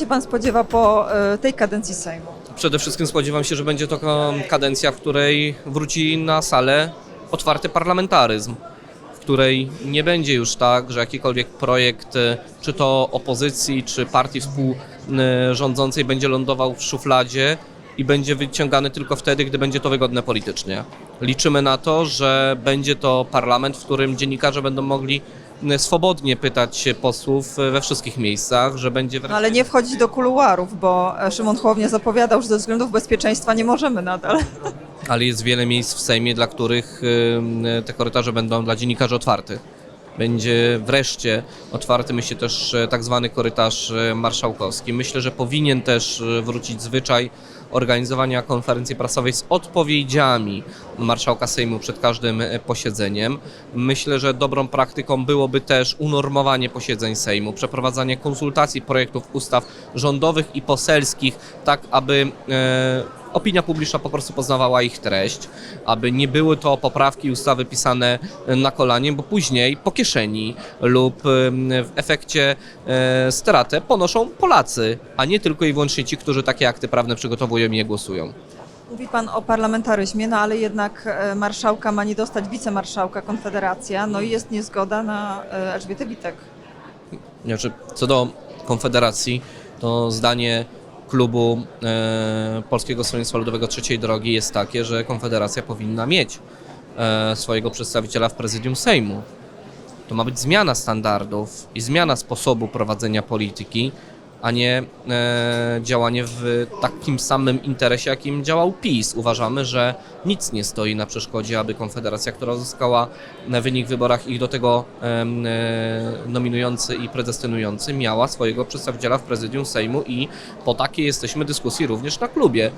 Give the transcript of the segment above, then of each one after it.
się pan spodziewa po e, tej kadencji Sejmu? Przede wszystkim spodziewam się, że będzie to kadencja, w której wróci na salę otwarty parlamentaryzm, w której nie będzie już tak, że jakikolwiek projekt, e, czy to opozycji, czy partii współrządzącej będzie lądował w szufladzie i będzie wyciągany tylko wtedy, gdy będzie to wygodne politycznie. Liczymy na to, że będzie to parlament, w którym dziennikarze będą mogli swobodnie pytać się posłów e, we wszystkich miejscach, że będzie No ale nie wchodzić do kuluarów, bo e, Szymon Hołownia zapowiadał, że ze względów bezpieczeństwa nie możemy nadal. ale jest wiele miejsc w Sejmie, dla których te korytarze będą dla dziennikarzy otwarte. Będzie wreszcie otwarty, myślę, też e, tak zwany korytarz e, marszałkowski. Myślę, że powinien też e, wrócić zwyczaj organizowania konferencji prasowej z odpowiedziami marszałka Sejmu przed każdym posiedzeniem. Myślę, że dobrą praktyką byłoby też unormowanie posiedzeń Sejmu, przeprowadzanie konsultacji projektów ustaw rządowych i poselskich, tak aby opinia publiczna po prostu poznawała ich treść, aby nie były to poprawki i ustawy pisane na kolanie, bo później po kieszeni lub em, w efekcie e, stratę ponoszą Polacy, a nie tylko i wyłącznie ci, którzy takie akty prawne przygotowują i je głosują. Mówi pan o parlamentaryzmie, no ale jednak e, marszałka ma nie dostać wicemarszałka Konfederacja, no i jest niezgoda na e, Elżbietę Witek. Znaczy, co do Konfederacji, to zdanie klubu e, Polskiego Stronnictwa Ludowego Trzeciej Drogi jest takie, że Konfederacja powinna mieć e, swojego przedstawiciela w prezydium Sejmu. To ma być zmiana standardów i zmiana sposobu prowadzenia polityki, a nie e, działanie w takim samym interesie, jakim działał PiS. Uważamy, że nic nie stoi na przeszkodzie, aby Konfederacja, która uzyskała wynik w wyborach ich do tego e, nominujący i predestynujący, miała swojego przedstawiciela w prezydium Sejmu i po takiej jesteśmy dyskusji również na klubie.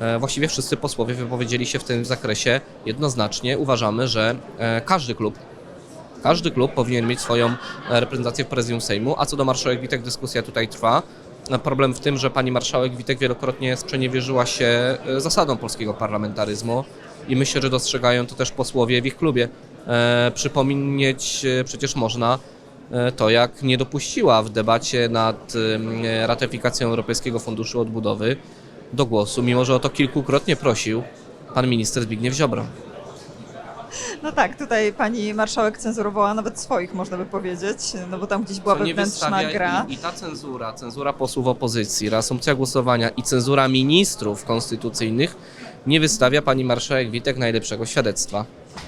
E, Właściwie wszyscy posłowie wypowiedzieli się w tym zakresie jednoznacznie. Uważamy, że e, każdy klub każdy klub powinien mieć swoją e, reprezentację w prezydium Sejmu, a co do marszałek Witek dyskusja tutaj trwa. E, Problem w tym, że pani marszałek Witek wielokrotnie sprzeniewierzyła się e, zasadom polskiego parlamentaryzmu i myślę, że dostrzegają to też posłowie w ich klubie. E, przypomnieć przecież można to, jak nie dopuściła w debacie nad ratyfikacją Europejskiego Funduszu Odbudowy do głosu, mimo że o to kilkukrotnie prosił pan minister Zbigniew Ziobro. No tak, tutaj pani marszałek cenzurowała nawet swoich, można by powiedzieć, no bo tam gdzieś była Co nie wewnętrzna wystawia gra. I, I ta cenzura, cenzura posłów opozycji, reasumpcja głosowania i cenzura ministrów konstytucyjnych nie wystawia pani marszałek Witek najlepszego świadectwa.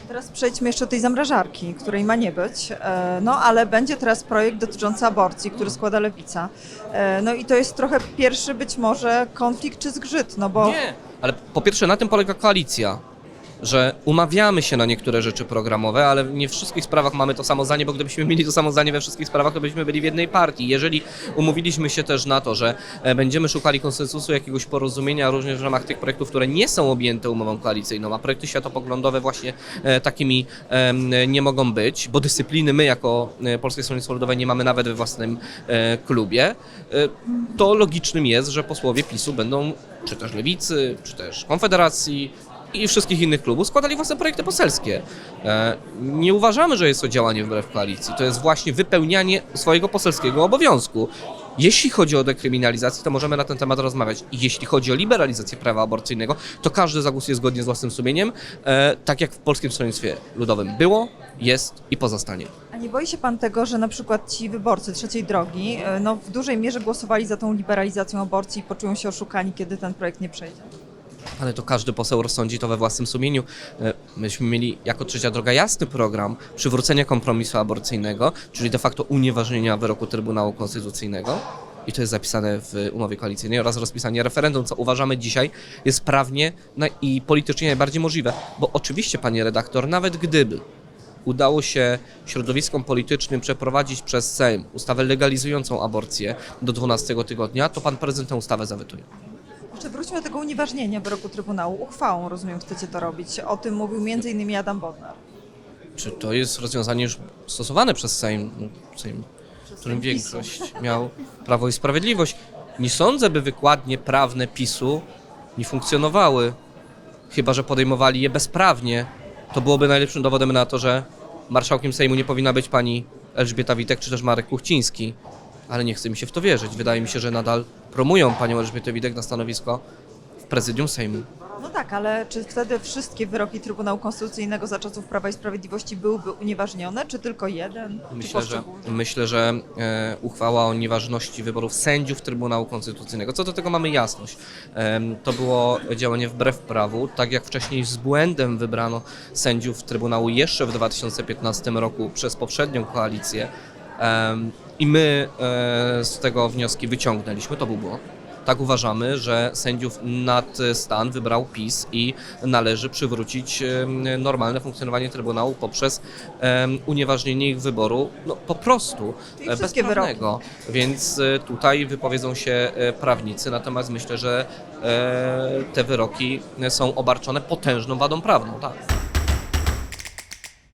Teraz przejdźmy jeszcze do tej zamrażarki, której ma nie być. E, No ale będzie teraz projekt dotyczący aborcji, który składa Lewica. E, No i to jest trochę pierwszy być może konflikt czy zgrzyt, no bo Nie, ale po pierwsze na tym polega koalicja, że umawiamy się na niektóre rzeczy programowe, ale nie w wszystkich sprawach mamy to samo zdanie, bo gdybyśmy mieli to samo zdanie we wszystkich sprawach, to byśmy byli w jednej partii. Jeżeli umówiliśmy się też na to, że e, będziemy szukali konsensusu, jakiegoś porozumienia również w ramach tych projektów, które nie są objęte umową koalicyjną, a projekty światopoglądowe właśnie e, takimi nie mogą być, bo dyscypliny my jako e, Polskie Stronnictwo Ludowe nie mamy nawet we własnym klubie, to logicznym jest, że posłowie PiSu będą, czy też Lewicy, czy też Konfederacji, i wszystkich innych klubów składali własne projekty poselskie. E, Nie uważamy, że jest to działanie wbrew koalicji. To jest właśnie wypełnianie swojego poselskiego obowiązku. Jeśli chodzi o dekryminalizację, to możemy na ten temat rozmawiać. Jeśli chodzi o liberalizację prawa aborcyjnego, to każdy zagłosuje zgodnie z własnym sumieniem, e, tak jak w Polskim Stronnictwie Ludowym było, jest i pozostanie. A nie boi się pan tego, że na przykład ci wyborcy trzeciej drogi e, no, w dużej mierze głosowali za tą liberalizacją aborcji i poczują się oszukani, kiedy ten projekt nie przejdzie? Ale to każdy poseł rozsądzi to we własnym sumieniu. E, Myśmy mieli jako trzecia droga jasny program przywrócenia kompromisu aborcyjnego, czyli de facto unieważnienia wyroku Trybunału Konstytucyjnego. I to jest zapisane w umowie koalicyjnej oraz rozpisanie referendum, co uważamy dzisiaj jest prawnie i politycznie najbardziej możliwe. Bo oczywiście, panie redaktor, nawet gdyby udało się środowiskom politycznym przeprowadzić przez Sejm ustawę legalizującą aborcję do 12 tygodnia, to pan prezydent tę ustawę zawetuje. Jeszcze wróćmy do tego unieważnienia wyroku Trybunału. Uchwałą, rozumiem, chcecie to robić. O tym mówił m.in. Adam Bodnar. Czy to jest rozwiązanie już stosowane przez Sejm, Sejm w którym większość miał Prawo i Sprawiedliwość? Nie sądzę, by wykładnie prawne PiSu nie funkcjonowały, chyba że podejmowali je bezprawnie. To byłoby najlepszym dowodem na to, że marszałkiem Sejmu nie powinna być pani Elżbieta Witek czy też Marek Kuchciński. Ale nie chce mi się w to wierzyć. Wydaje mi się, że nadal promują panią Elżbietę Widek na stanowisko w prezydium Sejmu. No tak, ale czy wtedy wszystkie wyroki Trybunału Konstytucyjnego za czasów Prawa i Sprawiedliwości byłyby unieważnione, czy tylko jeden? Myślę, że, myślę, że e, uchwała o nieważności wyborów sędziów Trybunału Konstytucyjnego. Co do tego mamy jasność. Em, to było działanie wbrew prawu. Tak jak wcześniej z błędem wybrano sędziów Trybunału jeszcze w 2015 roku przez poprzednią koalicję em, i my e, z tego wnioski wyciągnęliśmy, to był błąd. Tak uważamy, że sędziów nad stan wybrał PiS i należy przywrócić em, normalne funkcjonowanie Trybunału poprzez em, unieważnienie ich wyboru no, po prostu e, wszystkie bezprawnego. Więc e, tutaj wypowiedzą się e, prawnicy, natomiast myślę, że e, te wyroki są obarczone potężną wadą prawną. Tak.